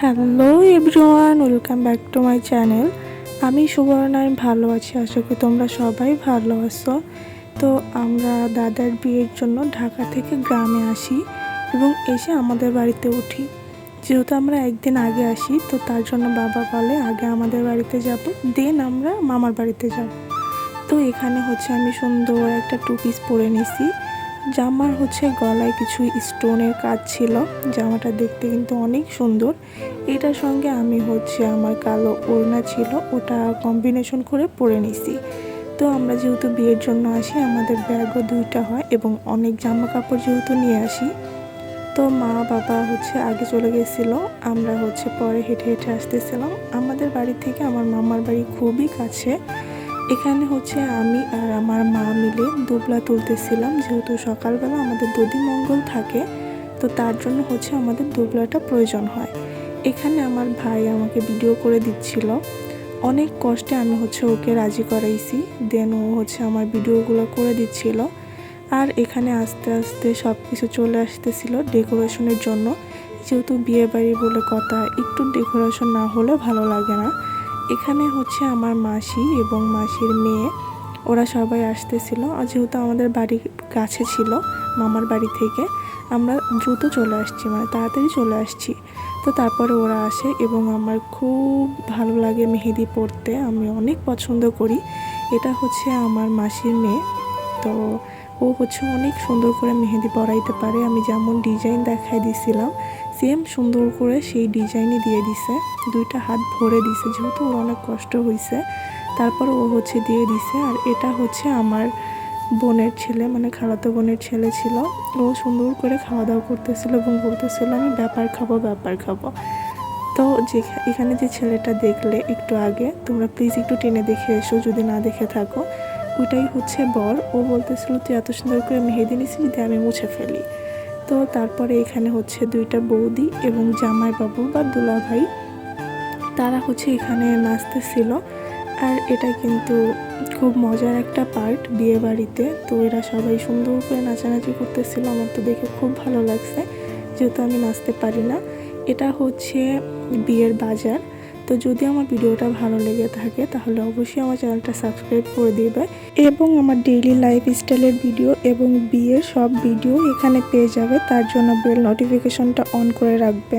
Hello everyone welcome back to my channel আমি সুবর্ণা, আমি ভালো আছি, আশা করি তোমরা সবাই ভালো আছো। তো আমরা দাদার বিয়ের জন্য ঢাকা থেকে গ্রামে আসি এবং এসে আমাদের বাড়িতে উঠি। যেহেতু আমরা একদিন আগে আসি, তো তার জন্য বাবা বলে, আগে আমাদের বাড়িতে যাব, দেন আমরা মামার বাড়িতে যাব। তো এখানে হচ্ছে আমি সুন্দর একটা টু পিস পরে নিছি। জামার হচ্ছে গলায় কিছু স্টোনের কাজ ছিল। জামাটা দেখতে কিন্তু অনেক সুন্দর। এটার সঙ্গে আমি হচ্ছে আমার কালো ওড়না ছিল, ওটা কম্বিনেশন করে পরে নিছি। তো আমরা যেহেতু বিয়ের জন্য আসি, আমাদের ব্যাগও দুইটা হয় এবং অনেক জামা কাপড় যেহেতু নিয়ে আসি। তো মা বাবা হচ্ছে আগে চলে গেছিল, আমরা হচ্ছে পরে হেঁটে হেঁটে আসতেছিলাম। আমাদের বাড়ি থেকে আমার মামার বাড়ি খুবই কাছে। এখানে হচ্ছে আমি আর আমার মা মিলে দুবলা তুলতেছিলাম, যেহেতু সকালবেলা আমাদের দধি মঙ্গল থাকে, তো তার জন্য হচ্ছে আমাদের দুবলাটা প্রয়োজন হয়। এখানে আমার ভাই আমাকে ভিডিও করে দিচ্ছিল। অনেক কষ্টে আমি হচ্ছে ওকে রাজি করাইছি দেন ও হচ্ছে আমার ভিডিওগুলো করে দিচ্ছিল। আর এখানে আস্তে আস্তে সব কিছু চলে আসতেছিল ডেকোরেশনের জন্য। যেহেতু বিয়ে বাড়ি বলে কথা, একটু ডেকোরেশন না হলে ভালো লাগে না। এখানে হচ্ছে আমার মাসি এবং মাসির মেয়ে। ওরা সবাই আসতেছিল। যেহেতু আমাদের বাড়ি কাছে ছিল মামার বাড়ি থেকে, আমরা দ্রুত চলে আসছি মানে তাড়াতাড়ি চলে আসছি। তো তারপরে ওরা আসে এবং আমার খুব ভালো লাগে মেহেদি পরতে, আমি অনেক পছন্দ করি। এটা হচ্ছে আমার মাসির মেয়ে। তো ও হচ্ছে অনেক সুন্দর করে মেহেদি পরাইতে পারে। আমি যেমন ডিজাইন দেখাই দিছিলাম সেম সুন্দর করে সেই ডিজাইনই দিয়ে দিছে। দুইটা হাত ভরে দিছে, যেহেতু ওর অনেক কষ্ট হয়েছে তারপর ও হচ্ছে দিয়ে দিছে, আর এটা হচ্ছে আমার বোনের ছেলে মানে খালাতো বোনের ছেলে ছিল। ও সুন্দর করে খাওয়া দাওয়া করতেছিল এবং বলতেছিল, আমি ব্যাপার খাব ব্যাপার খাব। তো যে এখানে যে ছেলেটা দেখলে একটু আগে, তোমরা প্লিজ একটু টেনে দেখে এসো, যদি না দেখে থাকো। ওইটাই হচ্ছে বর। ও বলতেছিল, তুই এত সুন্দর করে মেহেদি নিছিস দিয়ে আমি মুছে ফেলি। তো তারপরে এখানে হচ্ছে দুইটা বৌদি এবং জামাই বাবু বা দুলা ভাই তারা হচ্ছে এখানে নাচতেছিল। আর এটা কিন্তু খুব মজার একটা পার্ট বিয়ে বাড়িতে তো এরা সবাই সুন্দর করে নাচানাচি করতেছিল। আমার তো দেখে খুব ভালো লাগছে, যেহেতু আমি নাচতে পারি না। এটা হচ্ছে বিয়ের বাজার। তো যদি আমার ভিডিওটা ভালো লেগে থাকে, তাহলে অবশ্যই আমার চ্যানেলটা সাবস্ক্রাইব করে দিবে এবং আমার ডেইলি লাইফ স্টাইলের ভিডিও এবং বিয়ের সব ভিডিও এখানে পেয়ে যাবে। তার জন্য বেল নোটিফিকেশনটা অন করে রাখবে।